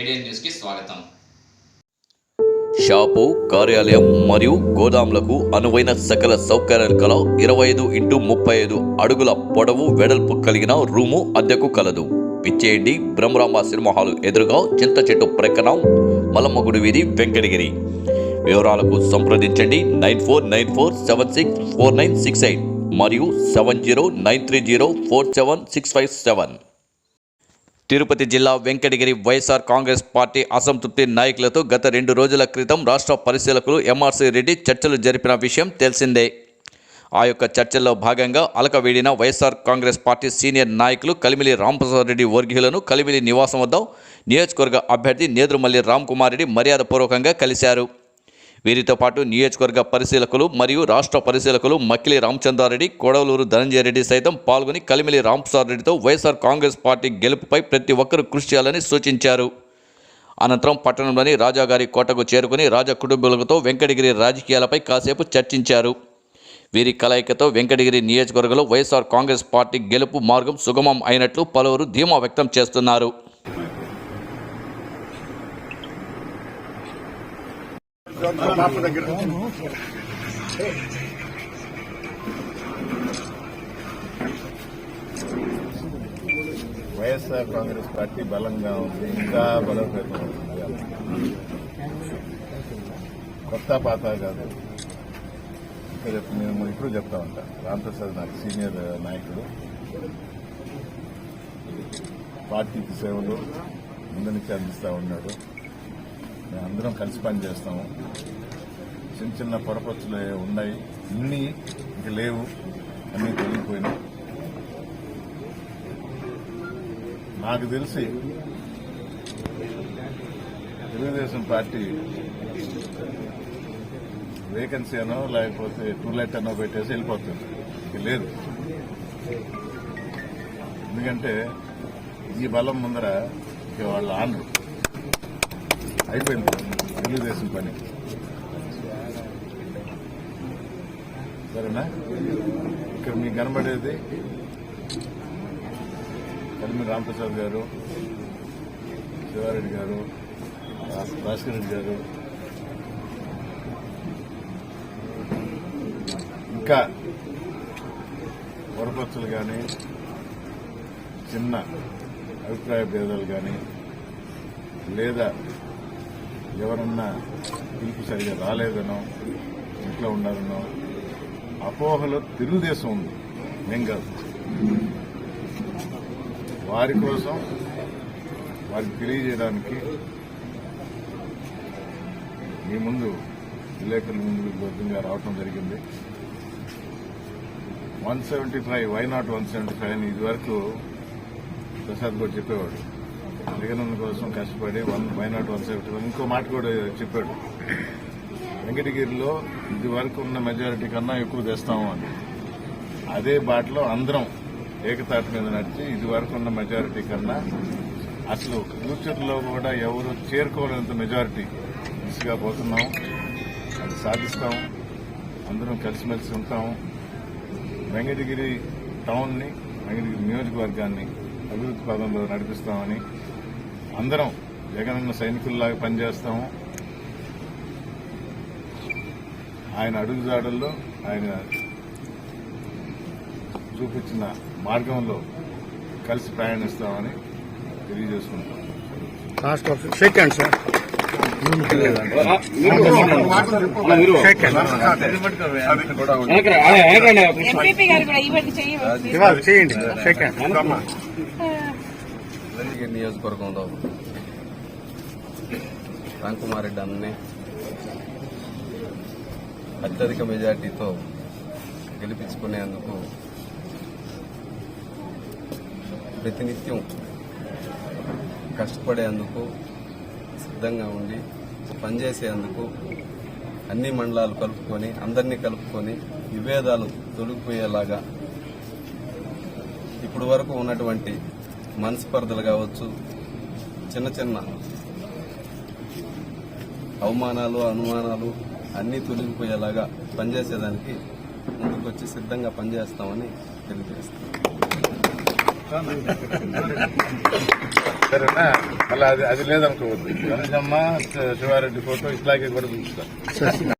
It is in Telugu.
ఏడియన్ న్యూస్కి స్వాగతం. షాపు కార్యాలయం మరియు గోదాంలకు అనువైన సకల సౌకర్యాలు కల ఇరవై ఐదు ఇంటూ ముప్పై ఐదు అడుగుల పొడవు వెడల్పు కలిగిన రూము అద్దెకు కలదు. పిచ్చేయండి బ్రహ్మరాంబ సినిమా హాలు ఎదురుగా చింత చెట్టు ప్రకటన మలమ్మగుడి వీధి వెంకటగిరి. వివరాలకు సంప్రదించండి nine four nine four seven six four nine six eight మరియు seven zero nine three zero four seven six five seven. Tirupati జిల్లా వెంకటగిరి వైఎస్ఆర్ కాంగ్రెస్ పార్టీ అసంతృప్తి నాయకులతో గత రెండు రోజుల క్రితం రాష్ట్ర పరిశీలకులు ఎంఆర్సీ రెడ్డి చర్చలు జరిపిన విషయం తెలిసిందే. ఆ యొక్క చర్చల్లో భాగంగా అలకవీడిన వైఎస్ఆర్ కాంగ్రెస్ పార్టీ సీనియర్ నాయకులు కలిమిలి రాంప్రసాద్ రెడ్డి వర్గీయులను కలిమిలి నివాసం వద్ద నియోజకవర్గ అభ్యర్థి నేదురుమల్లి రామ్ కుమార్ రెడ్డి మర్యాదపూర్వకంగా కలిశారు. వీరితో పాటు నియోజకవర్గ పరిశీలకులు మరియు రాష్ట్ర పరిశీలకులు మక్కిలి రామచంద్రారెడ్డి కొడవలూరు ధనంజయ రెడ్డి సైతం పాల్గొని కలిమిలి రాంప్రసాద్ రెడ్డితో వైఎస్ఆర్ కాంగ్రెస్ పార్టీ గెలుపుపై ప్రతి ఒక్కరూ కృషి చేయాలని సూచించారు. అనంతరం పట్టణంలోని రాజాగారి కోటకు చేరుకుని రాజా కుటుంబీకులతో వెంకటగిరి రాజకీయాలపై కాసేపు చర్చించారు. వీరి కలయికతో వెంకటగిరి నియోజకవర్గంలో వైఎస్ఆర్ కాంగ్రెస్ పార్టీ గెలుపు మార్గం సుగమం అయినట్లు పలువురు ధీమా వ్యక్తం చేస్తున్నారు. వైఎస్ఆర్ కాంగ్రెస్ పార్టీ బలంగా ఉంది ఇంకా బలోపేతం కొత్త పాత కాదు. ఇంకా చెప్ నేను ఇప్పుడు చెప్తా ఉంటా. రామప్రసాద్ నాకు సీనియర్ నాయకుడు. పార్టీకి సేవలు ముందు నుంచి అందిస్తూ ఉన్నాడు. మేము అందరం కలిసి పని చేస్తాము. చిన్న చిన్న పొరపచ్చులు ఉన్నాయి. అన్నీ ఇంక లేవు. అన్నీ తొలగిపోయినాయి. నాకు తెలిసి తెలుగుదేశం పార్టీ వేకెన్సీ అనో లేకపోతే టూలెట్ అనో పెట్టేసి వెళ్ళిపోతుంది. ఇక లేదు. ఎందుకంటే ఈ బలం ముందర ఇక వాళ్ళు ఆన్లు అయిపోయింది. తెలుగుదేశం పని? సరేనా? ఇక్కడ మీకు కనబడేది కలిమి రామప్రసాద్ గారు శివారెడ్డి గారు భాస్కర్ రెడ్డి గారు. ఇంకా వరపక్షులు కానీ చిన్న అభిప్రాయ భేదాలు కానీ లేదా ఎవరన్నా పిలుపు సరిగా రాలేదనో ఇంట్లో ఉన్నారనో అపోహలో తెలుగుదేశం ఉంది. మేం కాదు. వారి కోసం వారికి తెలియజేయడానికి మీ ముందు విలేకరుల ముందు విధంగా రావటం జరిగింది. One seventy five why not one seventy five అని ఇదివరకు ప్రసాద్ గారు చెప్పేవాడు. జగనన్న కోసం కష్టపడి one why not one seventy ఇంకో మాట కూడా చెప్పాడు. వెంకటగిరిలో ఇది వరకు ఉన్న మెజారిటీ కన్నా ఎక్కువ తెస్తాము అని. అదే బాటలో అందరం ఏకతాటి మీద నడిచి ఇది వరకు ఉన్న మెజారిటీ కన్నా అసలు ఫ్యూచర్లో కూడా ఎవరు చేరుకోలేనంత మెజారిటీ దిశగా పోతున్నాం. అది సాధిస్తాం. అందరం కలిసిమెలిసి ఉంటాం. వెంకటగిరి టౌన్ని వెంకటగిరి నియోజకవర్గాన్ని అభివృద్ధి పదంలో నడిపిస్తామని అందరం జగనన్న సైనికుల్లాగా పనిచేస్తాము. ఆయన అడుగుజాడల్లో ఆయన చూపించిన మార్గంలో కలిసి ప్రయాణిస్తామని తెలియజేసుకుంటాం. సార్ చేయండి. నియోజకవర్గంలో రామ్కుమార్ రెడ్డి అన్నే అత్యధిక మెజార్టీతో గెలిపించుకునేందుకు ప్రతినిత్యం కష్టపడేందుకు సిద్ధంగా ఉండి పనిచేసేందుకు అన్ని మండలాలు కలుపుకొని అందరినీ కలుపుకొని విభేదాలు తొలగిపోయేలాగా ఇప్పుడు వరకు ఉన్నటువంటి మనస్పర్ధలు కావచ్చు చిన్న చిన్న అవమానాలు అనుమానాలు అన్నీ తొలగిపోయేలాగా పనిచేసేదానికి ముందుకొచ్చి సిద్ధంగా పనిచేస్తామని తెలియజేస్తాం సరేనా? మళ్ళీ అది అది లేదనుకోవద్దు. గణేశమ్మ శివారెడ్డి ఫోటో ఇట్లాగే కూడా చూపిస్తా.